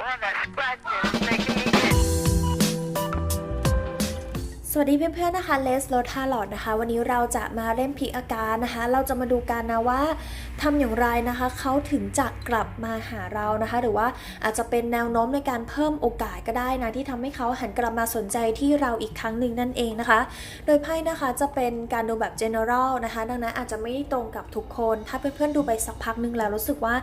on a sponge วัสดีเพื่อนๆนะคะเลสโรทาลอดนะคะ วันนี้เราจะมาเล่นพิกอาการนะคะ เราจะมาดูกันนะว่าทำอย่างไรนะคะเขาถึงจะกลับมาหาเรานะคะ หรือว่าอาจจะเป็นแนวโน้มในการเพิ่มโอกาสก็ได้นะที่ทำให้เขาหันกลับมาสนใจที่เราอีกครั้งหนึ่งนั่นเองนะคะ โดยไพ่นะคะจะเป็นการดูแบบ general นะคะ ดังนั้นอาจจะไม่ตรงกับทุกคน ถ้าเพื่อนๆดูไปสักพักหนึงแล้วรู้สึกว่า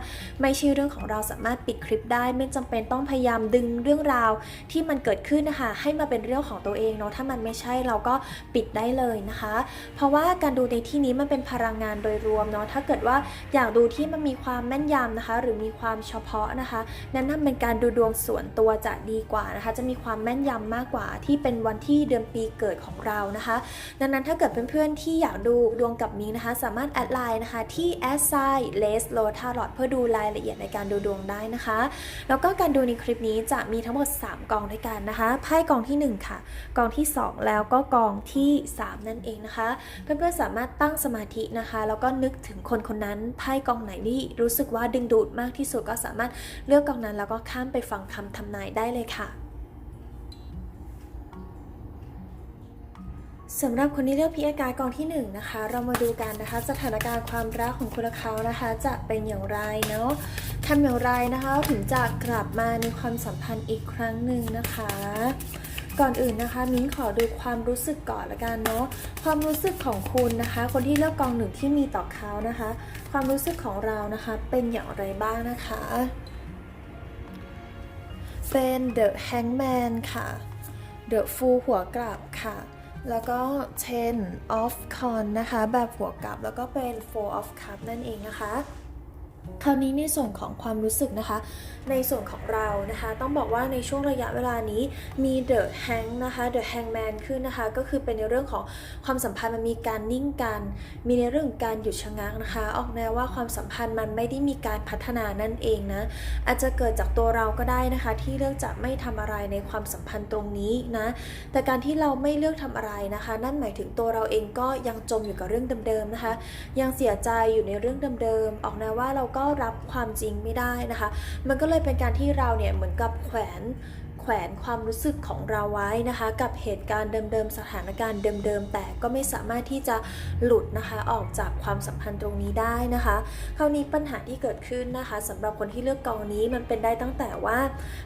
ไม่ใช่เรื่องของเราสามารถปิดคลิปได้ ไม่จำเป็นต้องพยายามดึงเรื่องราวที่มันเกิดขึ้นนะคะให้มาเป็นเรื่องของตัวเองเนาะถ้ามันไม่ใช่่เราก็ปิดได้เลยนะคะ เพราะว่าการดูในที่นี้มันเป็นพลังงานโดยรวมเนาะถ้าเกิดว่าอยากดูที่มันมีความแม่นยำนะคะ หรือมีความเฉพาะนะคะแนะนำเป็นการดูดวงส่วนตัวจะดีกว่านะคะ จะมีความแม่นยำมากกว่าที่เป็นวันที่เดือนปีเกิดของเรานะคะ ดังนั้นถ้าเกิดเพื่อนๆที่อยากดูดวงกับมิ้งนะคะ สามารถแอดไลน์นะคะที่ a s i l e s l o t a r o t เพื่อดูรายละเอียดในการดูดวงได้นะคะ แล้วก็การดูในคลิปนี้จะมีทั้งหมด 3 กองด้วยกันนะคะไพ่กองทีหนึ่1 ค่ะ กองที่ 2 แล้แล้วก็กองที่ 3 นั่นเองนะคะ เพื่อนๆสามารถตั้งสมาธินะคะ แล้วก็นึกถึงคนคนนั้นไพ่กองไหนที่รู้สึกว่าดึงดูดมากที่สุดก็สามารถเลือกกองนั้นแล้วก็ข้ามไปฟังคำทำนายได้เลยค่ะสำหรับคนที่เลือกพิอากายกองที่1นงนะคะ เรามาดูกันนะคะ สถานการณ์ความรักของคุณเขานะคะ จะเป็นอย่างไรเนาะทำอย่างไรนะคะ ถึงจะกลับมาในความสัมพันธ์อีกครั้งหนึ่งนะคะ ก่อนอื่นนะคะมิ้นขอดูความรู้สึกก่อนละกันเนาะความรู้สึกของคุณนะคะ คนที่เลือกกองหนึ่งที่มีต่อเขานะคะ ความรู้สึกของเรานะคะเป็นอย่างไรบ้างนะคะ เป็น The Hangman ค่ะ The Fool หัวกลับค่ะ แล้วก็ Ten of Con นะคะ แบบหัวกลับแล้วก็เป็น Four of Cup นั่นเองนะคะ คราวนี้ในส่วนของความรู้สึกนะคะ ในส่วนของเรานะคะ ต้องบอกว่าในช่วงระยะเวลานี้มี The Hang นะคะ The Hangman ขึ้นนะคะ ก็คือเป็นในเรื่องของความสัมพันธ์มันมีการนิ่งกัน มีในเรื่องการหยุดชะงักนะคะ ออกแนวว่าความสัมพันธ์มันไม่ได้มีการพัฒนานั่นเองนะ อาจจะเกิดจากตัวเราก็ได้นะคะ ที่เลือกจะไม่ทำอะไรในความสัมพันธ์ตรงนี้นะ แต่การที่เราไม่เลือกทำอะไรนะคะ นั่นหมายถึงตัวเราเองก็ยังจมอยู่กับเรื่องเดิมๆนะคะ ยังเสียใจอยู่ในเรื่องเดิมๆ ออกแนวว่าเราก็รับความจริงไม่ได้นะคะ มันก็เลยเป็นการที่เราเนี่ยเหมือนกับแขวนแขวนความรู้สึกของเราไว้นะคะ กับเหตุการณ์เดิมๆสถานการณ์เดิมๆแต่ก็ไม่สามารถที่จะหลุดนะคะออกจากความสัมพันธ์ตรงนี้ได้นะคะ คราวนี้ปัญหาที่เกิดขึ้นนะคะสำหรับคนที่เลือกกองนี้มันเป็นได้ตั้งแต่ว่า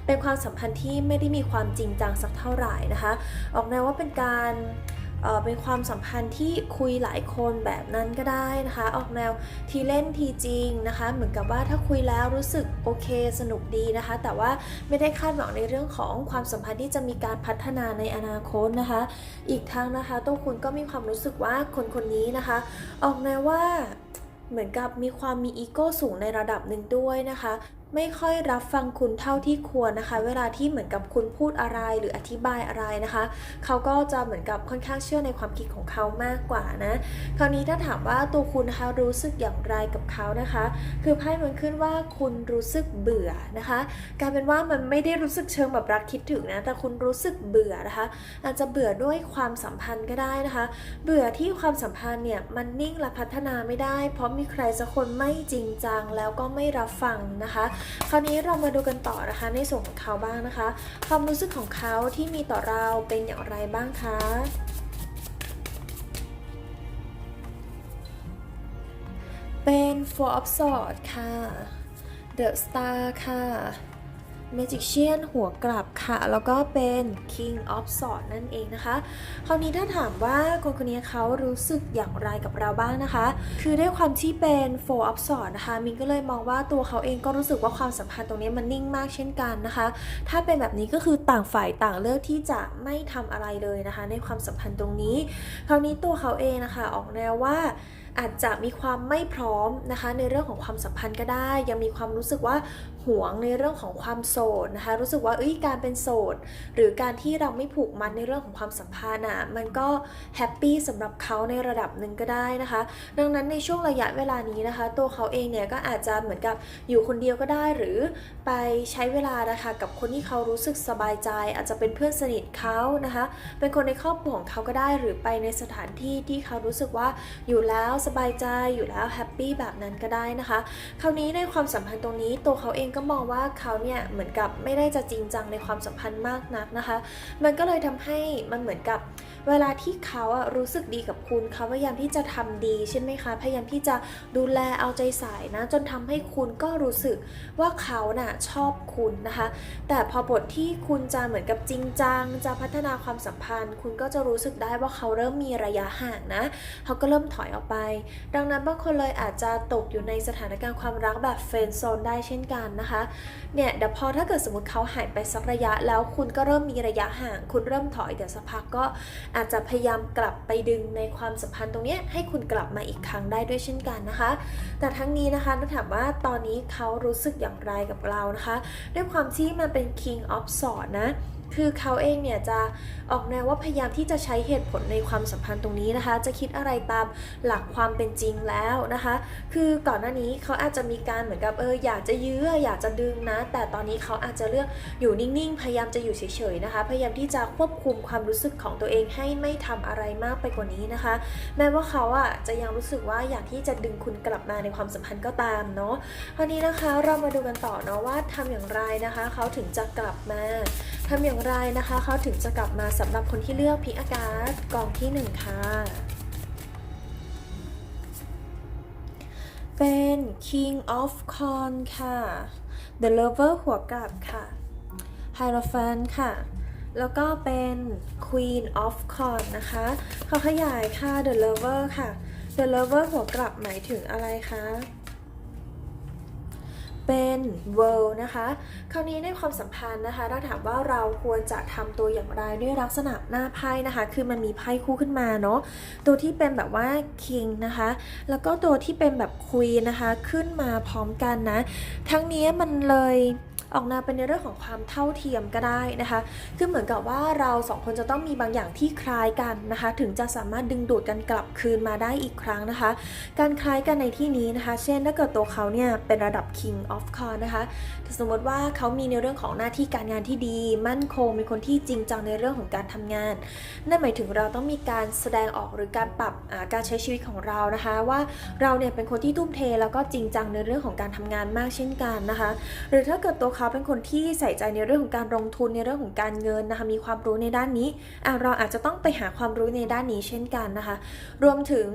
เป็นความสัมพันธ์ที่ไม่ได้มีความจริงจังสักเท่าไหร่นะคะ ออกแนวว่าเป็นการ เป็นความสัมพันธ์ที่คุยหลายคนแบบนั้นก็ได้นะคะ ออกแนวทีเล่นทีจริงนะคะ เหมือนกับว่าถ้าคุยแล้วรู้สึกโอเคสนุกดีนะคะ แต่ว่าไม่ได้คาดหวังในเรื่องของความสัมพันธ์ที่จะมีการพัฒนาในอนาคตนะคะ อีกทั้งนะคะตัวคุณก็มีความรู้สึกว่าคนคนนี้นะคะ ออกแนวว่าเหมือนกับมีความมีอีโก้สูงในระดับหนึ่งด้วยนะคะ ไม่ค่อยรับฟังคุณเท่าที่ควรนะคะ เวลาที่เหมือนกับคุณพูดอะไรหรืออธิบายอะไรนะคะ เขาก็จะเหมือนกับค่อนข้างเชื่อในความคิดของเขามากกว่านะ คราวนี้ถ้าถามว่าตัวคุณนะคะรู้สึกอย่างไรกับเขานะคะ คือไพ่มันขึ้นว่าคุณรู้สึกเบื่อนะคะกลายเป็นว่ามันไม่ได้รู้สึกเชิงแบบรักคิดถึงนะ แต่คุณรู้สึกเบื่อนะคะ อาจจะเบื่อด้วยความสัมพันธ์ก็ได้นะคะ เบื่อที่ความสัมพันธ์เนี่ยมันนิ่งและพัฒนาไม่ได้ เพราะมีใครสักคนไม่จริงจังแล้วก็ไม่รับฟังนะคะคราวนี้เรามาดูกันต่อนะคะในส่วนของเขาบ้างนะคะ ความรู้สึกของเขาที่มีต่อเราเป็นอย่างไรบ้างคะเป็น Four of Swords ค่ะ The Star ค่ะ Magician หัวกลับค่ะ แล้วก็เป็น King of Swords นั่นเองนะคะคราวนี้ถ้าถามว่าคนคนนี้เขารู้สึกอย่างไรกับเราบ้างนะคะ คือด้วยความที่เป็น Four of Swords นะคะ มินก็เลยมองว่าตัวเขาเองก็รู้สึกว่าความสัมพันธ์ตรงนี้มันนิ่งมากเช่นกันนะคะ ถ้าเป็นแบบนี้ก็คือต่างฝ่ายต่างเลือกที่จะไม่ทำอะไรเลยนะคะ ในความสัมพันธ์ตรงนี้ คราวนี้ตัวเขาเองนะคะออกแนวว่าอาจจะมีความไม่พร้อมนะคะ ในเรื่องของความสัมพันธ์ก็ได้ ยังมีความรู้สึกว่า หวงในเรื่องของความโสดนะคะ รู้สึกว่าเอ้ยการเป็นโสด หรือการที่เราไม่ผูกมัดในเรื่องของความสัมพันธ์อะมันก็แฮปปี้สำหรับเขาในระดับหนึ่งก็ได้นะคะ ดังนั้นในช่วงระยะเวลานี้นะคะ ตัวเขาเองเนี่ยก็อาจจะเหมือนกับอยู่คนเดียวก็ได้หรือไปใช้เวลานะคะกับคนที่เขารู้สึกสบายใจ อาจจะเป็นเพื่อนสนิทเขานะคะ เป็นคนในครอบครัวของเขาก็ได้หรือไปในสถานที่ที่เขารู้สึกว่าอยู่แล้วสบายใจอยู่แล้วแฮปปี้แบบนั้นก็ได้นะคะ คราวนี้ในความสัมพันธ์ตรงนี้ตัวเขาเองก็มองว่าเขาเนี่ยเหมือนกับไม่ได้จะจริงจังในความสัมพันธ์มากนักนะคะ มันก็เลยทำให้มันเหมือนกับ เวลาที่เขาอะรู้สึกดีกับคุณเขาพยายามที่จะทำดีใช่ไหมคะ พยายามที่จะดูแลเอาใจใส่นะ จนทำให้คุณก็รู้สึกว่าเขาน่ะชอบคุณนะคะ แต่พอบทที่คุณจะเหมือนกับจริงจัง จะพัฒนาความสัมพันธ์ คุณก็จะรู้สึกได้ว่าเขาเริ่มมีระยะห่างนะเขาก็เริ่มถอยออกไป ดังนั้นบางคนเลยอาจจะตกอยู่ในสถานการณ์ความรักแบบเฟรนด์โซนได้เช่นกันนะคะ เนี่ยเดี๋ยวพอถ้าเกิดสมมติเขาหายไปสักระยะแล้วคุณก็เริ่มมีระยะห่าง คุณเริ่มถอยเดี๋ยวสักพักก็อาจจะพยายามกลับไปดึงในความสัมพันธ์ตรงนี้ให้คุณกลับมาอีกครั้งได้ด้วยเช่นกันนะคะ แต่ทั้งนี้นะคะต้องถามว่าตอนนี้เขารู้สึกอย่างไรกับเรานะคะ ด้วยความที่มันเป็น King of Swords นะ คือเขาเองเนี่ยจะออกแนวว่าพยายามที่จะใช้เหตุผลในความสัมพันธ์ตรงนี้นะคะ จะคิดอะไรตามหลักความเป็นจริงแล้วนะคะ คือก่อนหน้านี้เขาอาจจะมีการเหมือนกับเอออยากจะยื้ออยากจะดึงนะ แต่ตอนนี้เขาอาจจะเลือกอยู่นิ่งๆ พยายามจะอยู่เฉยๆนะคะ พยายามที่จะควบคุมความรู้สึกของตัวเองให้ไม่ทำอะไรมากไปกว่านี้นะคะ แม้ว่าเขาอะจะยังรู้สึกว่าอยากที่จะดึงคุณกลับมาในความสัมพันธ์ก็ตามเนาะคราวนี้นะคะเรามาดูกันต่อเนาะว่าทำอย่างไรนะคะ เขาถึงจะกลับมาทำอย่างไรนะคะ เขาถึงจะกลับมาสำหรับคนที่เลือกพิกอากาศกองที่หนึ่งค่ะ เป็น King of c o n ค่ะ The Lover หัวกลับค่ะ Hierophant ค่ะ แล้วก็เป็น Queen of c o n นะคะ เขาขยายค่ะ The Lover ค่ะ The Lover หัวกลับหมายถึงอะไรคะ เป็น world นะคะ คราวนี้ในความสัมพันธ์นะคะถ้าถามว่าเราควรจะทำตัวอย่างไรด้วยลักษณะหน้าไพ่นะคะ คือมันมีไพ่คู่ขึ้นมาเนาะตัวที่เป็นแบบว่า king นะคะ แล้วก็ตัวที่เป็นแบบ queen นะคะ ขึ้นมาพร้อมกันนะ ทั้งนี้มันเลย ออกแนวเป็นในเรื่องของความเท่าเทียมก็ได้นะคะ คือเหมือนกับว่าเราสองคนจะต้องมีบางอย่างที่คล้ายกันนะคะ ถึงจะสามารถดึงดูดกันกลับคืนมาได้อีกครั้งนะคะ การคล้ายกันในที่นี้นะคะ เช่นถ้าเกิดตัวเขาเนี่ยเป็นระดับ king of c o n นะคะ สมมติว่าเขามีในเรื่องของหน้าที่การงานที่ดี มั่นคงมีคนที่จริงจังในเรื่องของการทำงาน นั่นหมายถึงเราต้องมีการแสดงออกหรือการปรับการใช้ชีวิตของเรานะคะ ว่าเราเนี่ยเป็นคนที่ทุ่มเทแล้วก็จริงจังในเรื่องของการทำงานมากเช่นกันนะคะ หรือถ้าเกิดตัวเขาเป็นคนที่ใส่ใจในเรื่องของการลงทุนในเรื่องของการเงินนะคะมีความรู้ในด้านนี้เราอาจจะต้องไปหาความรู้ในด้านนี้เช่นกันนะคะ รวมถึง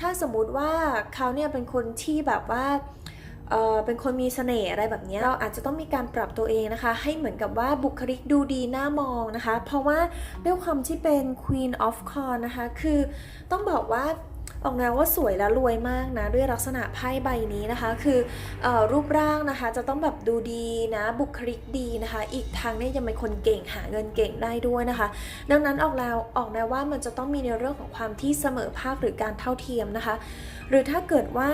ถ้าสมมุติว่าเขาเนี่ยเป็นคนที่แบบว่าเออเป็นคนมีเสน่ห์อะไรแบบนี้เราอาจจะต้องมีการปรับตัวเองนะคะ ให้เหมือนกับว่าบุคลิกดูดีหน่ามองนะคะ เพราะว่าด้วยความที่เป็น Queen of c o n นะคะ คือต้องบอกว่า ออกแนวว่าสวยและรวยมากนะด้วยลักษณะไพ่ใบนี้นะคะ คือออรูปร่างนะคะจะต้องแบบดูดีนะบุคลิกดีนะคะ อีกทางเนี่ยยังเป็นคนเก่งหาเงินเก่งได้ด้วยนะคะ ดังนั้นออกแนวออกแนวว่ามันจะต้องมีในเรื่องของความที่เสมอภาคหรือการเท่าเทียมนะคะ หรือถ้าเกิดว่า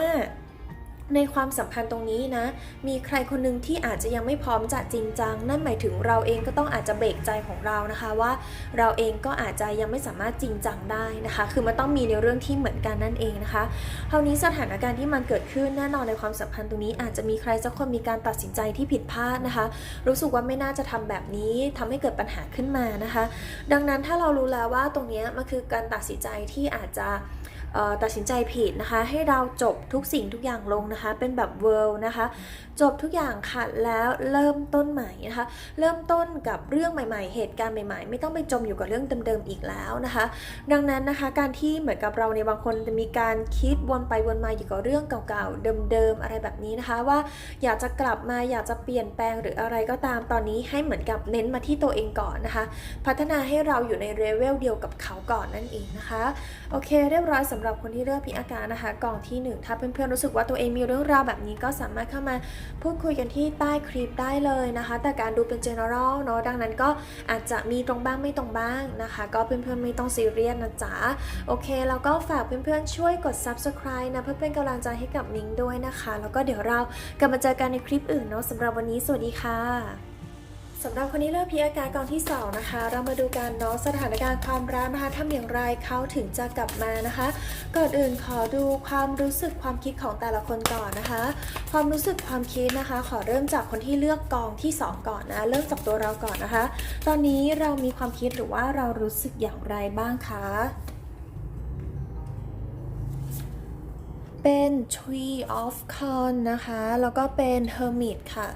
ในความสัมพันธ์ตรงนี้นะ มีใครคนหนึ่งที่อาจจะยังไม่พร้อมจะจริงจัง นั่นหมายถึงเราเองก็ต้องอาจจะเบรกใจของเรานะคะว่า เราเองก็อาจจะยังไม่สามารถจริงจังได้นะคะ คือมันต้องมีในเรื่องที่เหมือนกันนั่นเองนะคะคราวนี้สถานการณ์ที่มันเกิดขึ้นแน่นอนในความสัมพันธ์ตรงนี้ อาจจะมีใครสักคนมีการตัดสินใจที่ผิดพลาดนะคะ รู้สึกว่าไม่น่าจะทำแบบนี้ทำให้เกิดปัญหาขึ้นมานะคะ ดังนั้นถ้าเรารู้แล้วว่าตรงนี้มันคือการตัดสินใจที่อาจจะ ตัดสินใจผิดนะคะ ให้เราจบทุกสิ่งทุกอย่างลงนะคะ เป็นแบบ world นะคะ จบทุกอย่างค่ะแล้วเริ่มต้นใหม่นะคะ เริ่มต้นกับเรื่องใหม่ๆ เหตุการณ์ใหม่ๆ ไม่ต้องไปจมอยู่กับเรื่องเดิมๆอีกแล้วนะคะ ดังนั้นนะคะการที่เหมือนกับเราในบางคนจะมีการคิดวนไปวนมาอยู่กับเรื่องเก่าๆเดิมๆอะไรแบบนี้นะคะ ว่าอยากจะกลับมาอยากจะเปลี่ยนแปลงหรืออะไรก็ตามตอนนี้ให้เหมือนกับเน้นมาที่ตัวเองก่อนนะคะ พัฒนาให้เราอยู่ในเลเวลเดียวกับเขาก่อนนั่นเองนะคะโอเค เรียบร้อยสำหรับคนที่เลือกพิอาการนะคะกล่องที่หนึ่งถ้าเพื่อนๆรู้สึกว่าตัวเองมีเรื่องราวแบบนี้ก็สามารถเข้ามาพูดคุยกันที่ใต้คลิปได้เลยนะคะ แต่การดูเป็น general เนาะดังนั้นก็อาจจะมีตรงบ้างไม่ตรงบ้างนะคะ ก็เพื่อนๆไม่ต้องซีเรียสนะจ๊ะโอเค แล้วก็ฝากเพื่อนๆช่วยกด subscribe นะเพื่อเป็นกำลังใจให้กับนิ้งด้วยนะคะ แล้วก็เดี๋ยวเรากลับมาเจอกันในคลิปอื่นเนาะสำหรับวันนี้สวัสดีค่ะ สำหรับคนที่เลือกพีอาการกองที่สองนะคะ เรามาดูกันเนาะสถานการณ์ความรักนะคะทำอย่างไรเขาถึงจะกลับมานะคะก่อนอื่นขอดูความรู้สึกความคิดของแต่ละคนก่อนนะคะ ความรู้สึกความคิดนะคะ ขอเริ่มจากคนที่เลือกกองที่สองก่อนนะเริ่มจากตัวเราก่อนนะคะ ตอนนี้เรามีความคิดหรือว่าเรารู้สึกอย่างไรบ้างคะเป็น Tree of Con นะคะ แล้วก็เป็น Hermit ค่ะ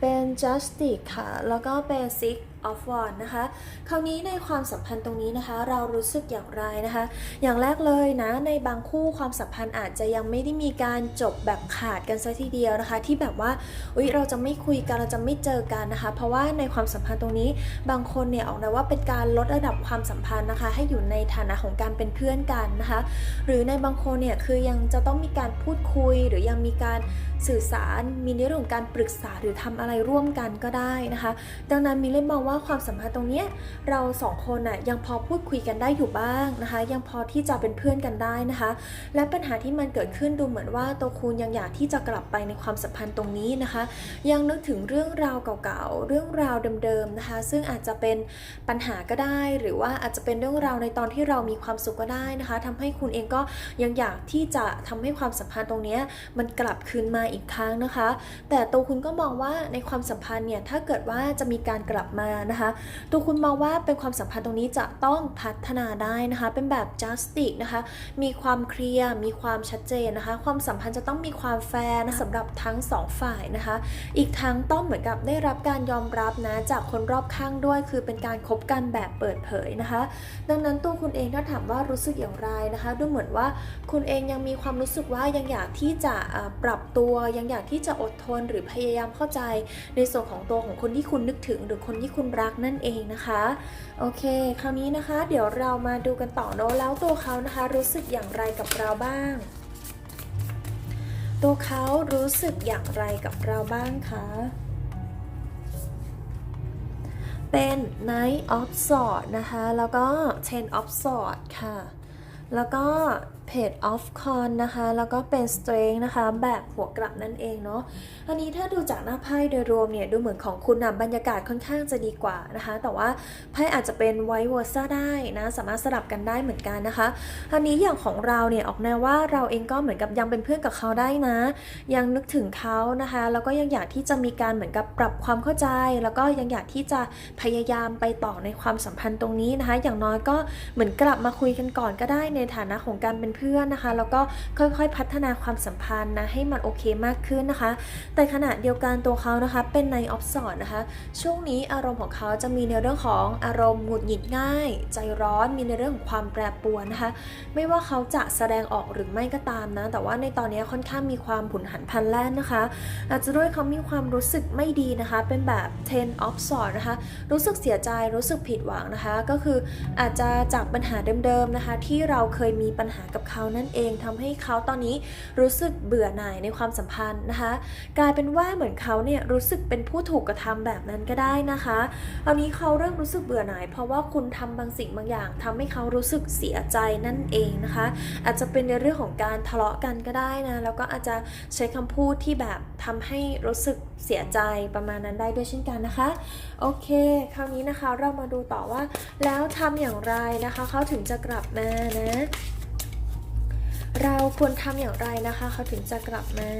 เป็น Justice ค่ะ แล้วก็เป็น Six of Wands นะคะ คราวนี้ในความสัมพันธ์ตรงนี้นะคะ เรารู้สึกอย่างไรนะคะ อย่างแรกเลยนะในบางคู่ความสัมพันธ์อาจจะยังไม่ได้มีการจบแบบขาดกันซะทีเดียวนะคะ ที่แบบว่าอุ๊ยเราจะไม่คุยกันเราจะไม่เจอกันนะคะ เพราะว่าในความสัมพันธ์ตรงนี้บางคนเนี่ยออกนะว่าเป็นการลดระดับความสัมพันธ์นะคะ ให้อยู่ในฐานะของการเป็นเพื่อนกันนะคะ หรือในบางคนเนี่ยคือยังจะต้องมีการพูดคุย หรือยังมีการสื่อสารมีในเรื่องของการปรึกษาหรือทำอะไรร่วมกันก็ได้นะคะ ดังนั้นมิเลยมองว่าว่าความสัมพันธ์ตรงเนี้ยเราสองคนน่ะยังพอพูดคุยกันได้อยู่บ้างนะคะ ยังพอที่จะเป็นเพื่อนกันได้นะคะ และปัญหาที่มันเกิดขึ้นดูเหมือนว่าตัวคุณยังอยากที่จะกลับไปในความสัมพันธ์ตรงนี้นะคะ ยังนึกถึงเรื่องราวเก่าๆเรื่องราวเดิมๆนะคะ ซึ่งอาจจะเป็นปัญหาก็ได้ หรือว่าอาจจะเป็นเรื่องราวในตอนที่เรามีความสุขก็ได้นะคะทำให้คุณเองก็ยังอยากที่จะทำให้ความสัมพันธ์ตรงเนี้ยมันกลับคืนมาอีกครั้งนะคะ แต่ตัวคุณก็มองว่าในความสัมพันธ์เนี่ยถ้าเกิดว่าจะมีการกลับมานะคะตัวคุณมองว่าเป็นความสัมพันธ์ตรงนี้จะต้องพัฒนาได้นะคะ เป็นแบบ justice นะคะ มีความเคลียร์ มีความชัดเจนนะคะ ความสัมพันธ์จะต้องมีความแฟร์นะสำหรับทั้งสองฝ่ายนะคะ อีกทั้งต้องเหมือนกับได้รับการยอมรับนะจากคนรอบข้างด้วย คือเป็นการคบกันแบบเปิดเผยนะคะ ดังนั้นตัวคุณเองถ้าถามว่ารู้สึกอย่างไรนะคะ ดูเหมือนว่าคุณเองยังมีความรู้สึกว่ายังอยากที่จะปรับตัวยังอยากที่จะอดทนหรือพยายามเข้าใจ ในส่วนของตัวของคนที่คุณนึกถึง หรือคนที่คุณรักนั่นเองนะคะโอเค คราวนี้นะคะ เดี๋ยวเรามาดูกันต่อเนอะแล้วตัวเขานะคะ รู้สึกอย่างไรกับเราบ้าง ตัวเขารู้สึกอย่างไรกับเราบ้างคะเป็น Knight of Swords นะคะ แล้วก็ Ten of Swords ค่ะ แล้วก็ Page of Con นะคะ แล้วก็เป็น Strength นะคะ แบบหัวกลับนั่นเองเนาะ อันนี้ถ้าดูจากหน้าไพ่โดยรวมเนี่ย ดูเหมือนของคุณนะบรรยากาศค่อนข้างจะดีกว่านะคะ แต่ว่าไพ่อาจจะเป็นไวเวอร์ซ่าได้นะ สามารถสลับกันได้เหมือนกันนะคะ อันนี้อย่างของเราเนี่ย ออกแนวว่าเราเองก็เหมือนกับยังเป็นเพื่อนกับเขาได้นะ ยังนึกถึงเขานะคะ แล้วก็ยังอยากที่จะมีการเหมือนกับปรับความเข้าใจ แล้วก็ยังอยากที่จะพยายามไปต่อในความสัมพันธ์ตรงนี้นะคะ อย่างน้อยก็เหมือนกลับมาคุยกันก่อนก็ได้ในฐานะของการเป็นเพื่อนนะคะ แล้วก็ค่อยๆพัฒนาความสัมพันธ์นะให้มันโอเคมากขึ้นนะคะ แต่ขณะเดียวกันตัวเขานะคะ เป็นในออฟสอดนะคะ ช่วงนี้อารมณ์ของเขาจะมีในเรื่องของอารมณ์หงุดหงิดง่าย ใจร้อนมีในเรื่องของความแปรปรวนนะคะ ไม่ว่าเขาจะแสดงออกหรือไม่ก็ตามนะ แต่ว่าในตอนนี้ค่อนข้างมีความผุนหันพันแล่นนะคะ อาจจะด้วยเขามีความรู้สึกไม่ดีนะคะ เป็นแบบ ten of s w o r d นะคะ รู้สึกเสียใจรู้สึกผิดหวังนะคะ ก็คืออาจจะจากปัญหาเดิมๆนะคะ ที่เราเคยมีปัญหากับเขานั่นเองทำให้เขาตอนนี้รู้สึกเบื่อหน่ายในความสัมพันธ์นะคะ กลายเป็นว่าเหมือนเขาเนี่ยรู้สึกเป็นผู้ถูกกระทำแบบนั้นก็ได้นะคะตอนนี้เขาเริ่มรู้สึกเบื่อหน่าย เพราะว่าคุณทำบางสิ่งบางอย่างทำให้เขารู้สึกเสียใจนั่นเองนะคะ อาจจะเป็นในเรื่องของการทะเลาะกันก็ได้นะแล้วก็อาจจะใช้คำพูดที่แบบทำให้รู้สึกเสียใจประมาณนั้นได้ด้วยเช่นกันนะคะ โอเค คราวนี้นะคะเรามาดูต่อว่า แล้วทำอย่างไรนะคะ เขาถึงจะกลับมานะ เราควรทำอย่างไรนะคะ เขาถึงจะกลับมา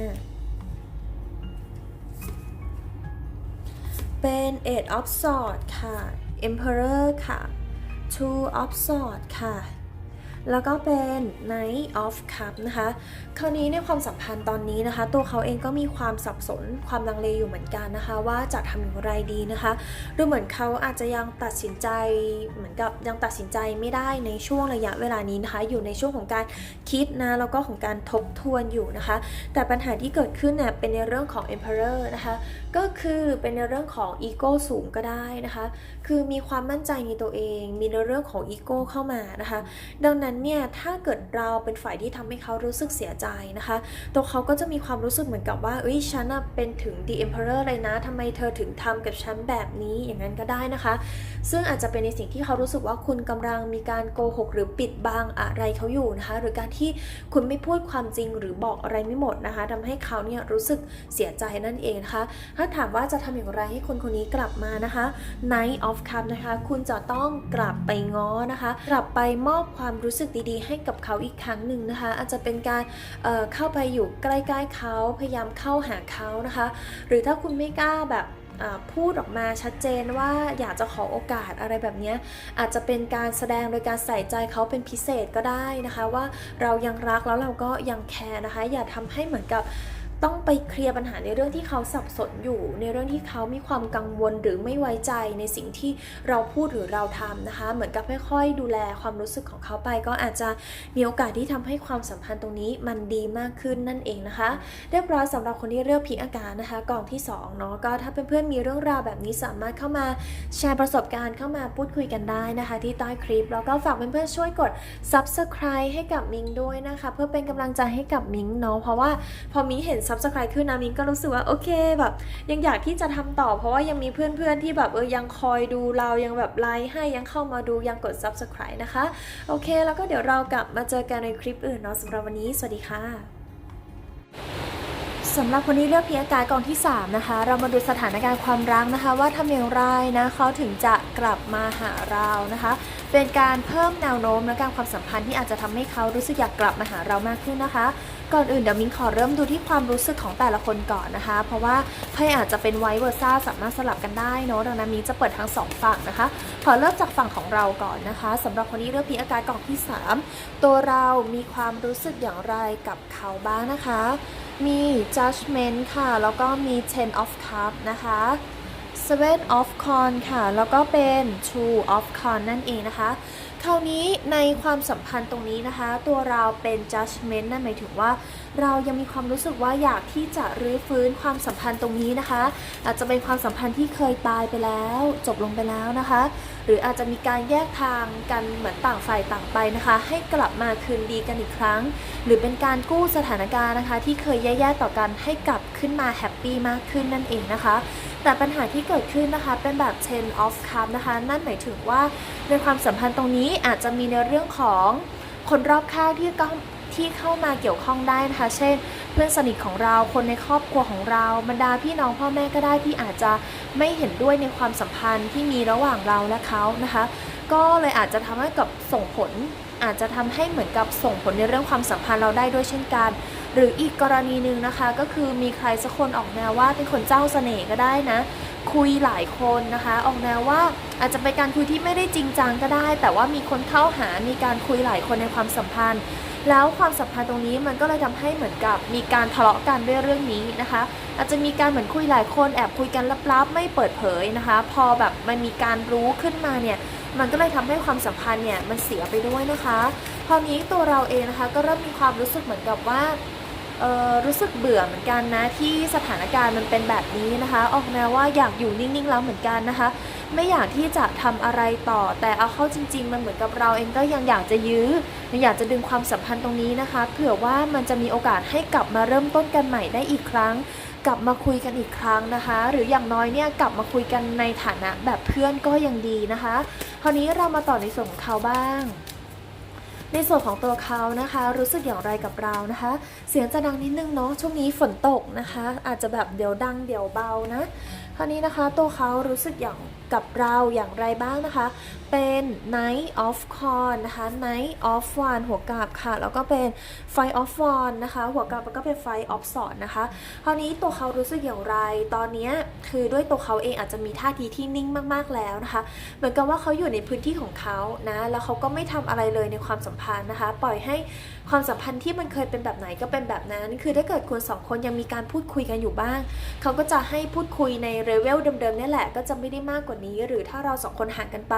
เป็น Eight of Swords ค่ะ Emperor ค่ะ Two of Swords ค่ะ แล้วก็เป็น Knight of Cup นะคะ คราวนี้ในความสัมพันธ์ตอนนี้นะคะ ตัวเขาเองก็มีความสับสนความลังเลอยู่เหมือนกันนะคะ ว่าจะทำอย่างไรดีนะคะดูเหมือนเขาอาจจะยังตัดสินใจเหมือนกับยังตัดสินใจไม่ได้ในช่วงระยะเวลานี้นะคะ อยู่ในช่วงของการคิดนะแล้วก็ของการทบทวนอยู่นะคะ แต่ปัญหาที่เกิดขึ้นเนี่ยเป็นในเรื่องของ Emperor นะคะ ก็คือเป็นในเรื่องของอีโก้สูงก็ได้นะคะ คือมีความมั่นใจในตัวเอง มีในเรื่องของอีโก้เข้ามานะคะ ดังนั้นเนี่ย ถ้าเกิดเราเป็นฝ่ายที่ทำให้เขารู้สึกเสียใจนะคะ ตัวเขาก็จะมีความรู้สึกเหมือนกับว่า เอ้ย ฉันเป็นถึง The Emperor เลยนะทำไมเธอถึงทำกับฉันแบบนี้ อย่างนั้นก็ได้นะคะ ซึ่งอาจจะเป็นในสิ่งที่เขารู้สึกว่าคุณกำลังมีการโกหกหรือปิดบังอะไรเขาอยู่นะคะ หรือการที่คุณไม่พูดความจริงหรือบอกอะไรไม่หมดนะคะทำให้เขาเนี่ยรู้สึกเสียใจนั่นเองนะคะถ้าถามว่าจะทำอย่างไรให้คนคนนี้กลับมานะคะ Night of Cup นะคะ คุณจะต้องกลับไปง้อนะคะ กลับไปมอบความรู้สึกดีๆ ให้กับเขาอีกครั้งหนึ่งนะคะ อาจจะเป็นการเเข้าไปอยู่ใกล้ ๆเขาพยายามเข้าหาเขานะคะ หรือถ้าคุณไม่กล้าแบบพูดออกมาชัดเจนว่าอยากจะขอโอกาสอะไรแบบนี้อาจจะเป็นการแสดงโดยการใส่ใจเขาเป็นพิเศษก็ได้นะคะ ว่าเรายังรักแล้วเราก็ยังแคร์นะคะ อย่าทำให้เหมือนกับ ต้องไปเคลียร์ปัญหาในเรื่องที่เขาสับสนอยู่ ในเรื่องที่เขามีความกังวลหรือไม่ไว้ใจในสิ่งที่เราพูดหรือเราทำนะคะ เหมือนกับค่อยๆ ดูแลความรู้สึกของเขาไป ก็อาจจะมีโอกาสที่ทำให้ความสัมพันธ์ตรงนี้มันดีมากขึ้นนั่นเองนะคะ เรียบร้อยสำหรับคนที่เลือกพิกอาการนะคะกล่องที่สองเนาะก็ถ้าเพื่อนๆมีเรื่องราวแบบนี้สามารถเข้ามาแชร์ประสบการณ์เข้ามาพูดคุยกันได้นะคะ ที่ใต้คลิปแล้วก็ฝากเพื่อนๆช่วยกด subscribe ให้กับมิงด้วยนะคะ เพื่อเป็นกำลังใจให้กับมิงเนาะเพราะว่าพอมิงเห็น subscribe ขึ้นนะมิงก็รู้สึกว่าโอเคแบบ ยังอยากที่จะทำต่อ เพราะว่ายังมีเพื่อนๆที่แบบเออยังคอยดูเรายังแบบไลค์ให้ยังเข้ามาดูยังกด subscribe นะคะ โอเค แล้วก็เดี๋ยวเรากลับมาเจอกันในคลิปอื่นเนาะสำหรับวันนี้ สวัสดีค่ะ สำหรับคนที่เลือกพีอากาศกองที่ 3 นะคะ เรามาดูสถานการณ์ความรักนะคะ ว่าทำอย่างไรนะเขาถึงจะกลับมาหาเรานะคะ เป็นการเพิ่มแนวโน้มและการความสัมพันธ์ที่อาจจะทำให้เขารู้สึกอยากกลับมาหาเรามากขึ้นนะคะ ก่อนอื่นเดี๋ยวมิ้นขอเริ่มดูที่ความรู้สึกของแต่ละคนก่อนนะคะ เพราะว่าไพ่อาจจะเป็นไวเวอร์ซ่าสามารถสลับกันได้เนอะดังนั้นมิ้นจะเปิดทั้งสองฝั่งนะคะ ขอเริ่มจากฝั่งของเราก่อนนะคะสำหรับคนที่เลือกพีอากาศกล่องที่ 3 ตัวเรามีความรู้สึกอย่างไรกับเขาบ้างนะคะมี judgment ค่ะ แล้วก็มี ten of cup นะคะ seven of con ค่ะ แล้วก็เป็น two of con นั่นเองนะคะ คราวนี้ในความสัมพันธ์ตรงนี้นะคะ ตัวเราเป็น judgment นั่นหมายถึงว่าเรายังมีความรู้สึกว่าอยากที่จะรื้อฟื้นความสัมพันธ์ตรงนี้นะคะ อาจจะเป็นความสัมพันธ์ที่เคยตายไปแล้ว จบลงไปแล้วนะคะ หรืออาจจะมีการแยกทางกันเหมือนต่างฝ่ายต่างไปนะคะ ให้กลับมาคืนดีกันอีกครั้ง หรือเป็นการกู้สถานการณ์นะคะ ที่เคยแย่ๆต่อกันให้กลับขึ้นมาแฮปปี้มากขึ้นนั่นเองนะคะ แต่ปัญหาที่เกิดขึ้นนะคะเป็นแบบ ten of cup นะคะนั่นหมายถึงว่าในความสัมพันธ์ตรงนี้อาจจะมีในเรื่องของคนรอบข้างที่ก็ที่เข้ามาเกี่ยวข้องได้นะคะ เช่น เพื่อนสนิทของเรา คนในครอบครัวของเรา บรรดาพี่น้องพ่อแม่ก็ได้ที่อาจจะไม่เห็นด้วยในความสัมพันธ์ที่มีระหว่างเราและเขานะคะ ก็เลยอาจจะทำให้กับส่งผล อาจจะทำให้เหมือนกับส่งผลในเรื่องความสัมพันธ์เราได้ด้วยเช่นกัน หรืออีกกรณีหนึ่งนะคะ ก็คือมีใครสักคนออกแนวว่าเป็นคนเจ้าเสน่ห์ก็ได้นะ คุยหลายคนนะคะ ออกแนวว่าอาจจะเป็นการคุยที่ไม่ได้จริงจังก็ได้ แต่ว่ามีคนเข้าหามีการคุยหลายคนในความสัมพันธ์ แล้วความสัมพันธ์ตรงนี้มันก็เลยทำให้เหมือนกับมีการทะเลาะกันด้วยเรื่องนี้นะคะ อาจจะมีการเหมือนคุยหลายคนแอบคุยกันลับๆ ไม่เปิดเผยนะคะ พอแบบมันมีการรู้ขึ้นมาเนี่ยมันก็เลยทำให้ความสัมพันธ์เนี่ยมันเสียไปด้วยนะคะ คราวนี้ตัวเราเองนะคะก็เริ่มมีความรู้สึกเหมือนกับว่า รู้สึกเบื่อเหมือนกันนะที่สถานการณ์มันเป็นแบบนี้นะคะ ออกแนวว่าอยากอยู่นิ่งๆแล้วเหมือนกันนะคะ ไม่อยากที่จะทำอะไรต่อ แต่เอาเข้าจริง ๆ มันเหมือนกับเราเองก็ยังอยากจะยื้อยังอยากจะดึงความสัมพันธ์ตรงนี้นะคะ เผื่อว่ามันจะมีโอกาสให้กลับมาเริ่มต้นกันใหม่ได้อีกครั้ง กลับมาคุยกันอีกครั้งนะคะ หรืออย่างน้อยเนี่ยกลับมาคุยกันในฐานะแบบเพื่อนก็ยังดีนะคะคราวนี้เรามาต่อในส่วนของเขาบ้าง ในส่วนของตัวเขานะคะ รู้สึกอย่างไรกับเรานะคะ เสียงจะดังนิดนึงเนาะช่วงนี้ฝนตกนะคะ อาจจะแบบเดี๋ยวดังเดี๋ยวเบานะ คราวนี้นะคะตัวเขารู้สึกอย่างกับเราอย่างไรบ้างนะคะ เป็น Knight of Con นะคะ Knight of One หัวกาบค่ะ แล้วก็เป็น Five of One นะคะ หัวกาบแล้วก็เป็น Five of Sword นะคะ คราวนี้ตัวเขารู้สึกอย่างไร ตอนนี้คือด้วยตัวเขาเองอาจจะมีท่าทีที่นิ่งมากๆแล้วนะคะ เหมือนกับว่าเขาอยู่ในพื้นที่ของเขานะ แล้วเขาก็ไม่ทำอะไรเลยในความสัมพันธ์นะคะ ปล่อยให้ความสัมพันธ์ที่มันเคยเป็นแบบไหนก็เป็นแบบนั้น คือถ้าเกิดคุณสองคนยังมีการพูดคุยกันอยู่บ้าง เขาก็จะให้พูดคุยในเลเวลเดิมๆเนี่ยแหละก็จะไม่ได้มากกว่านี้ หรือถ้าเราสองคนห่างกันไป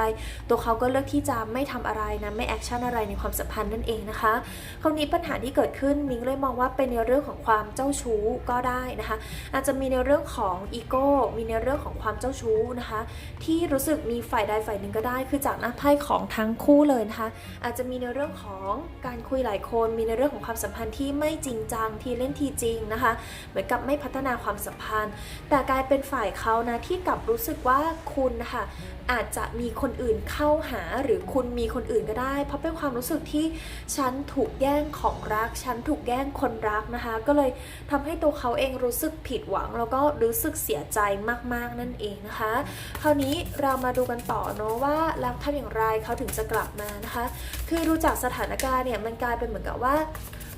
ตัวเขาก็เลือกที่จะไม่ทำอะไรนะไม่แอคชั่นอะไรในความสัมพันธ์นั่นเองนะคะคราวนี้ปัญหาที่เกิดขึ้นมิงเลยมองว่าเป็นในเรื่องของความเจ้าชู้ก็ได้นะคะ อาจจะมีในเรื่องของอีโก้มีในเรื่องของความเจ้าชู้นะคะ ที่รู้สึกมีฝ่ายใดฝ่ายหนึ่งก็ได้ คือจากหน้าไพ่ของทั้งคู่เลยนะคะ อาจจะมีในเรื่องของการคุยหลายคน มีในเรื่องของความสัมพันธ์ที่ไม่จริงจังทีเล่นทีจริงนะคะ เหมือนกับไม่พัฒนาความสัมพันธ์ แต่กลายเป็นฝ่ายเขานะที่กลับรู้สึกว่าคุณนะคะอาจจะมีคนอื่นเข้าหาหรือคุณมีคนอื่นก็ได้ เพราะเป็นความรู้สึกที่ฉันถูกแย่งของรัก ฉันถูกแย่งคนรักนะคะ ก็เลยทำให้ตัวเขาเองรู้สึกผิดหวัง แล้วก็รู้สึกเสียใจมากๆนั่นเองนะคะ คราวนี้เรามาดูกันต่อเนาะว่าแล้วทำอย่างไรเขาถึงจะกลับมานะคะ คือดูจากสถานการณ์เนี่ยมันกลายเป็นเหมือนกับว่า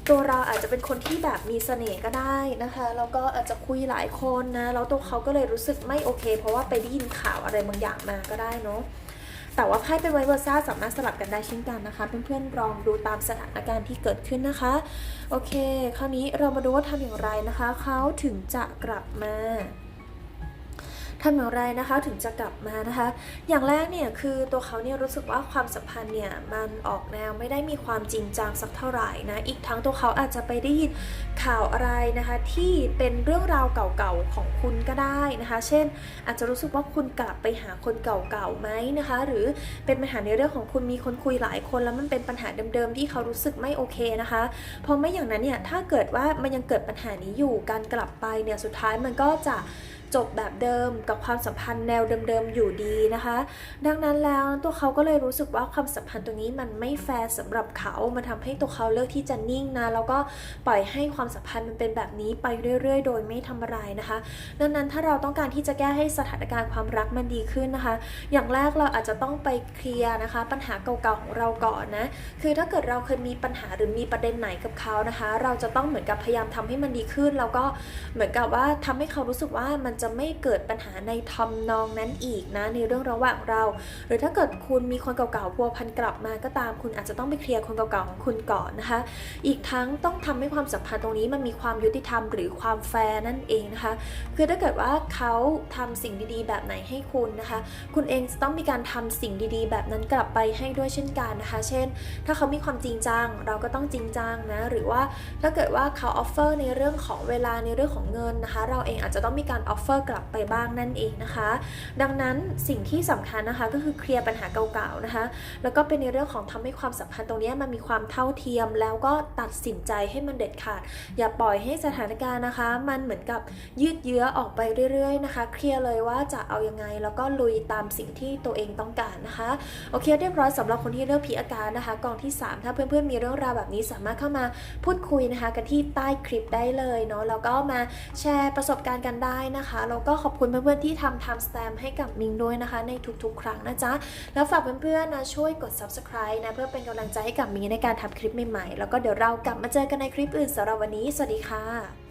ตัวเราอาจจะเป็นคนที่แบบมีเสน่ห์ก็ได้นะคะแล้วก็อาจจะคุยหลายคนนะแล้วตัวเขาก็เลยรู้สึกไม่โอเค เพราะว่าไปได้ยินข่าวอะไรบางอย่างมาก็ได้เนาะแต่ว่าไพ่เป็นไวเวอร์ซ่าสามารถสลับกันได้เช่นกันนะคะเพื่อนๆลองดูตามสถานการณ์ที่เกิดขึ้นนะคะ โอเค คราวนี้เรามาดูว่าทำอย่างไรนะคะ เขาถึงจะกลับมา ทำอย่างไรนะคะถึงจะกลับมานะคะ อย่างแรกเนี่ยคือตัวเขาเนี่ยรู้สึกว่าความสัมพันธ์เนี่ยมันออกแนวไม่ได้มีความจริงจังสักเท่าไหร่นะอีกทั้งตัวเขาอาจจะไปได้ยินข่าวอะไรนะคะที่เป็นเรื่องราวเก่าๆของคุณก็ได้นะคะ เช่น อาจจะรู้สึกว่าคุณกลับไปหาคนเก่าๆไหมนะคะ หรือเป็นปัญหาในเรื่องของคุณมีคนคุยหลายคนแล้วมันเป็นปัญหาเดิมๆที่เขารู้สึกไม่โอเคนะคะพราะไม่อย่างนั้นเนี่ยถ้าเกิดว่ามันยังเกิดปัญหานี้อยู่การกลับไปเนี่ยสุดท้ายมันก็จะ จบแบบเดิมกับความสัมพันธ์แนวเดิมๆอยู่ดีนะคะ ดังนั้นแล้วตัวเขาก็เลยรู้สึกว่าความสัมพันธ์ตรงนี้มันไม่แฟร์สำหรับเขามันทำให้ตัวเขาเลือกที่จะนิ่งนะแล้วก็ปล่อยให้ความสัมพันธ์มันเป็นแบบนี้ไปเรื่อย ๆ โดยไม่ทำอะไรนะคะ ดังนั้นถ้าเราต้องการที่จะแก้ให้สถานการณ์ความรักมันดีขึ้นนะคะ อย่างแรกเราอาจจะต้องไปเคลียร์นะคะ ปัญหาเก่าๆของเราก่อนนะคือถ้าเกิดเราเคยมีปัญหาหรือมีประเด็นไหนกับเขานะคะ เราจะต้องเหมือนกับพยายามทำให้มันดีขึ้น แล้วก็เหมือนกับว่าทำให้เขารู้สึกว่ามันจะไม่เกิดปัญหาในทำนองนั้นอีกนะในเรื่องระหว่างเรา หรือถ้าเกิดคุณมีคนเก่าๆพัวพันกลับมาก็ตาม คุณอาจจะต้องไปเคลียร์คนเก่าๆของคุณก่อนนะคะ อีกทั้งต้องทำให้ความสัมพันธ์ตรงนี้มันมีความยุติธรรมหรือความแฟร์นั่นเองนะคะ คือถ้าเกิดว่าเขาทำสิ่งดีๆ แบบไหนให้คุณนะคะ คุณเองจะต้องมีการทำสิ่งดีๆ แบบนั้นกลับไปให้ด้วยเช่นกันนะคะ เช่น ถ้าเขามีความจริงจังเราก็ต้องจริงจังนะ หรือว่าถ้าเกิดว่าเขาออฟเฟอร์ในเรื่องของเวลาในเรื่องของเงินนะคะ เราเองอาจจะต้องมีการออฟเฟอร์กลับไปบ้างนั่นเองนะคะ ดังนั้นสิ่งที่สำคัญนะคะก็คือเคลียร์ปัญหาเก่าๆนะคะ แล้วก็เป็นในเรื่องของทำให้ความสัมพันธ์ตรงนี้มันมีความเท่าเทียม แล้วก็ตัดสินใจให้มันเด็ดขาด อย่าปล่อยให้สถานการณ์นะคะ มันเหมือนกับยืดเยื้อออกไปเรื่อยๆนะคะ เคลียร์เลยว่าจะเอายังไง แล้วก็ลุยตามสิ่งที่ตัวเองต้องการนะคะ โอเคเรียบร้อยสำหรับคนที่เลือกผีอาการนะคะ กองที่ 3 ถ้าเพื่อนๆมีเรื่องราวแบบนี้สามารถเข้ามาพูดคุยนะคะกันที่ใต้คลิปได้เลยเนาะ แล้วก็มาแชร์ประสบการณ์กันได้นะคะนะคะแล้วก็ขอบคุณเพื่อนๆที่ทำ time stamp ให้กับมิงด้วยนะคะ ในทุกๆ ครั้งนะจ๊ะ แล้วฝากเพื่อนๆนะช่วยกด subscribe นะเพื่อเป็นกำลังใจให้กับมิงในการทำคลิปใหม่ๆ แล้วก็เดี๋ยวเรากลับมาเจอกันในคลิปอื่นสำหรับวันนี้ สวัสดีค่ะ